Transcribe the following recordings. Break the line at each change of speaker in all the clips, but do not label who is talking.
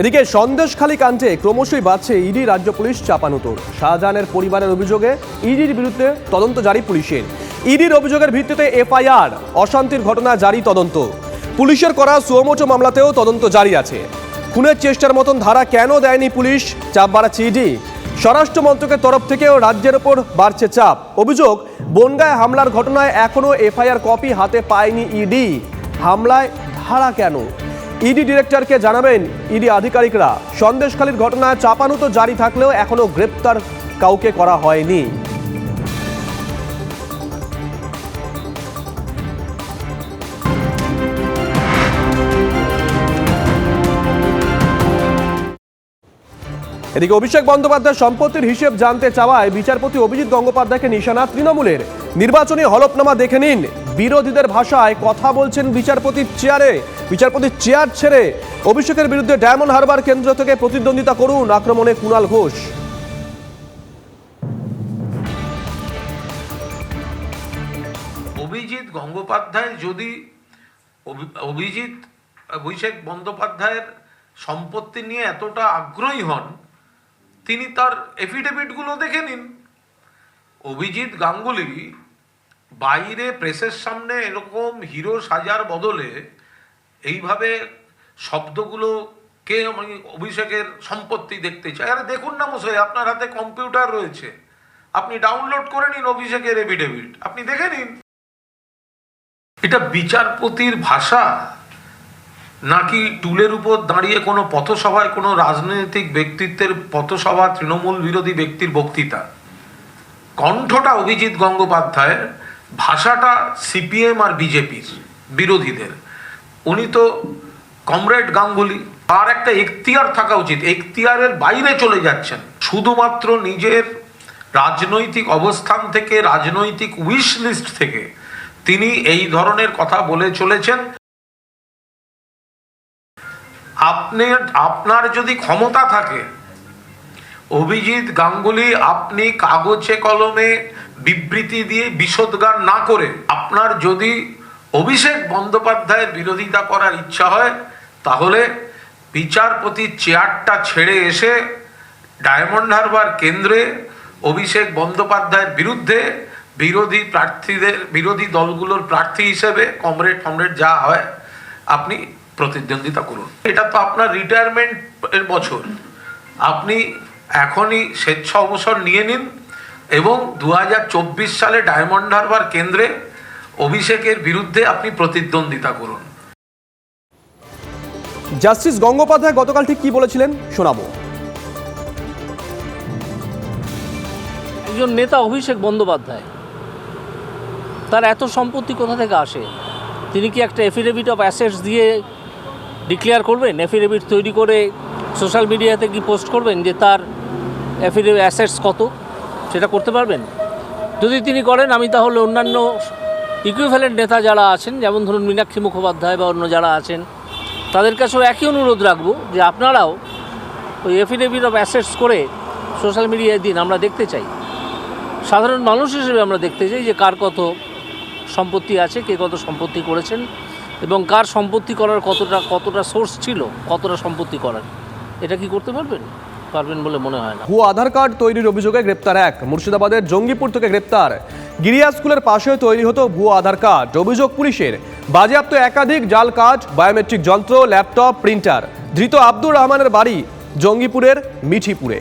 এদিকে সন্দেশখালী কাণ্ডে ক্রমশই বাড়ছে ইডি, রাজ্য পুলিশ চাপানুতোর শাহজাহানের পরিবারের অভিযোগে ইডির বিরুদ্ধে তদন্ত জারি পুলিশের। ইডির অভিযোগের ভিত্তিতে এফআইআর, অশান্তির ঘটনা জারি তদন্ত। পুলিশের করা সুয়মোটো মামলাতেও তদন্ত জারি আছে। খুনের চেষ্টার মতন ধারা কেন দেয়নি পুলিশ, চাপ বাড়াচ্ছে ইডি। স্বরাষ্ট্র মন্ত্রকের তরফ থেকেও রাজ্যের ওপর বাড়ছে চাপ। অভিযোগ, বনগায় হামলার ঘটনায় এখনও এফআইআর কপি হাতে পায়নি ইডি। হামলায় ধারা কেন? ইডি ডিরেক্টরকে জানাবেন ইডি আধিকারিকরা। সন্দেশখালীর ঘটনায় চাপানো তো জারি থাকলেও এখনও গ্রেপ্তার কাউকে করা হয়নি। এদিকে অভিষেক বন্দ্যোপাধ্যায় সম্পত্তির হিসেব জানতে চাওয়ায় বিচারপতি অভিজিৎ গঙ্গোপাধ্যায়কে নিশানা তৃণমূলের। নির্বাচনী হলফনামা দেখে নিন। বিরোধীদের ভাষায় কথা বলছেন বিচারপতির চেয়ারে। বিচারপতির চেয়ার ছেড়ে অভিষেকের বিরুদ্ধে ডায়মন্ড হারবার কেন্দ্র থেকে প্রতিদ্বন্দ্বিতা করুন আক্রমণে কুণাল ঘোষ।
অভিজিৎ গঙ্গোপাধ্যায় যদি অভি- অভিজিৎ অভিষেক বন্দ্যোপাধ্যায়ের সম্পত্তি নিয়ে এতটা আগ্রহী হন, তিনি তার এফিডেভিটগুলো দেখে নিন। অভিজিৎ গাঙ্গুলি বাইরে প্রেসের সামনে এরকম হিরো সাজার বদলে এইভাবে শব্দগুলো কে আমি অভিষেকের সম্পত্তি দেখতে চাই আরে দেখুন না মশাই, আপনার হাতে কম্পিউটার রয়েছে। আপনি ডাউনলোড করে নিন অভিষেকের এফিডেভিট। আপনি দেখে নিন। এটা বিচারপতির ভাষা? নাকি টুলের উপর দাঁড়িয়ে কোনো পথসভায় কোনো রাজনৈতিক ব্যক্তিত্বের পথসভা তৃণমূল বিরোধী ব্যক্তির বক্তৃতা? কণ্ঠটা অভিজিৎ গঙ্গোপাধ্যায়ের। ভাষাটা সিপিএম আর বিজেপির বিরোধীদের। উনি তো কমরেড গাঙ্গুলি। তার একটা এখতিয়ার থাকা উচিত। এখতিয়ারের বাইরে চলে যাচ্ছেন। শুধুমাত্র নিজের রাজনৈতিক অবস্থান থেকে, রাজনৈতিক উইশ লিস্ট থেকে তিনি এই ধরনের কথা বলে চলেছেন। আপনি, আপনার যদি ক্ষমতা থাকে, অভিজিৎ গাঙ্গুলি, আপনি কাগজে কলমে বিবৃতি দিয়ে বিশদগান না করে আপনার যদি অভিষেক বন্দ্যোপাধ্যায়ের বিরোধিতা করার ইচ্ছা হয়, তাহলে বিচারপতির চেয়ারটা ছেড়ে এসে ডায়মন্ড হারবার কেন্দ্রে অভিষেক বন্দ্যোপাধ্যায়ের বিরুদ্ধে বিরোধী প্রার্থীদের, বিরোধী দলগুলোর প্রার্থী হিসেবে কমরেড, ফমরেড যা হয়, আপনি প্রতিদ্বন্দ্বিতা করুন। এটা তো আপনার রিটায়ারমেন্ট এর বছর। আপনি এখনই স্বেচ্ছা অবসর নিয়ে নিন। এবং দু হাজার চব্বিশ সালে ডায়মন্ড হারবার কেন্দ্রে অভিষেকের বিরুদ্ধে আপনি প্রতিদ্বন্দ্বিতা করুন।
জাস্টিস গঙ্গোপাধ্যায় গতকাল ঠিক কি বলেছিলেন? শোনাবো।
একজন নেতা অভিষেক বন্দ্যোপাধ্যায় তার এত সম্পত্তি কোথা থেকে আসে? তিনি কি একটা এফিডেভিট অফ অ্যাসেটস দিয়ে ডিক্লেয়ার করবেন? এফিডেভিট তৈরি করে সোশ্যাল মিডিয়াতে কি পোস্ট করবেন যে তার এফিডেভিট অ্যাসেটস কত? সেটা করতে পারবেন? যদি তিনি করেন, আমি তাহলে অন্যান্য ইকুইভ্যালেন্ট নেতা যারা আছেন, যেমন ধরুন মীনাক্ষী মুখোপাধ্যায় বা অন্য যারা আছেন, তাদের কাছেও একই অনুরোধ রাখব যে আপনারাও ওই এফিডেভিট অফ অ্যাসেটস করে সোশ্যাল মিডিয়ায় দিন, আমরা দেখতে চাই। সাধারণ মানুষ হিসেবে আমরা দেখতে চাই যে কার কত সম্পত্তি আছে, কে কত সম্পত্তি করেছেন, এবং কার সম্পত্তি করার কতটা কতটা সোর্স ছিল, কতটা সম্পত্তি করার। এটা কি করতে পারবেন? পারবেন বলে মনে হয় না।
ভুয়ো আধার কার্ড তৈরির অভিযোগে গ্রেপ্তার এক। মুর্শিদাবাদের জঙ্গিপুর থেকে গ্রেপ্তার। গিরিয়া স্কুলের পাশে তৈরি হতো ভুয়ো আধার কার্ড। অভিযোগ পুলিশের। বাজেয়াপ্ত একাধিক জাল কার্ড বায়োমেট্রিক যন্ত্র, ল্যাপটপ, প্রিন্টার। ধৃত আব্দুর রহমানের বাড়ি জঙ্গিপুরের মিঠিপুরে।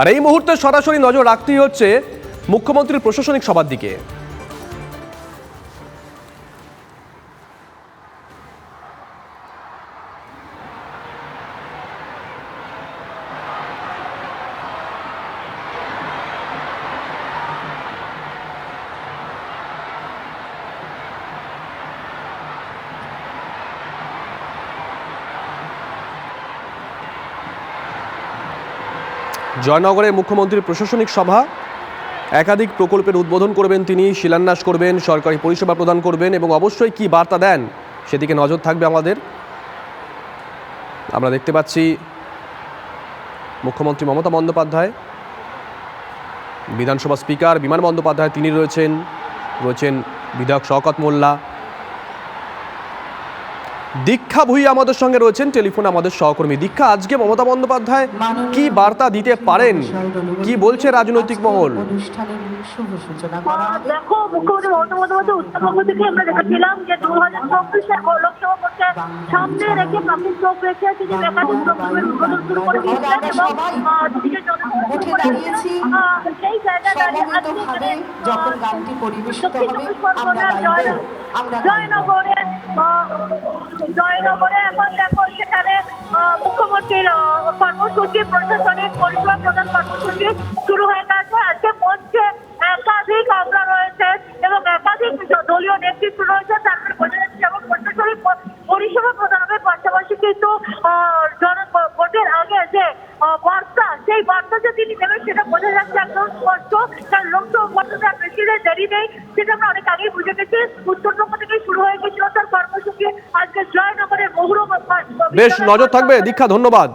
আর এই মুহূর্তে সরাসরি নজর রাখতেই হচ্ছে মুখ্যমন্ত্রীর প্রশাসনিক সভার দিকে। জয়নগরে মুখ্যমন্ত্রীর প্রশাসনিক সভা। একাধিক প্রকল্পের উদ্বোধন করবেন তিনি, শিলান্যাস করবেন, সরকারি পরিষেবা প্রদান করবেন এবং অবশ্যই কি বার্তা দেন সেদিকে নজর থাকবে আমাদের। আমরা দেখতে পাচ্ছি মুখ্যমন্ত্রী মমতা বন্দ্যোপাধ্যায়, বিধানসভা স্পিকার বিমান বন্দ্যোপাধ্যায়, তিনি রয়েছেন রয়েছেন বিধায়ক শওকত মোল্লা দীক্ষা ভুই আমাদের সঙ্গে রয়েছেন, টেলিফোন আমাদের সহকর্মী দীক্ষা। আজকে মমতা বন্দ্যোপাধ্যায় কি বার্তা দিতে পারেন? কি বলছে রাজনৈতিক মহল?
দেখো, মুখ্যমন্ত্রী মমতা বন্দ্যোপাধ্যায় উত্তরবঙ্গ থেকে আমরা দেখেছিলাম যে দু হাজার চব্বিশে লোকসভা ভোটকে সামনে রেখে পাখির চোখ রেখে তিনি একাধিক প্রকল্পের উদ্বোধন শুরু করে দিয়েছিলেন এবং দিদিকে সেই দাঁড়িয়ে আজকে এখানে,
যখন গানটি পরিবেশিত হবে।
জয়নগরে জয়নগরে এখন দেখো সেখানে মুখ্যমন্ত্রীর কর্মসূচি প্রশাসনিক পরিষেবা প্রদান কর্মসূচি শুরু হয়ে গেছে। আজকে মঞ্চে একাধিক ভোটটা দেরি নেই সেটা আমরা অনেক আগেই বুঝে গেছি উত্তরবঙ্গ থেকে শুরু হয়ে গেছিল তার কর্মসূচি। আজকে জয়নগরের বহুরূপ
বেশ নজর থাকবে দীক্ষা ধন্যবাদ।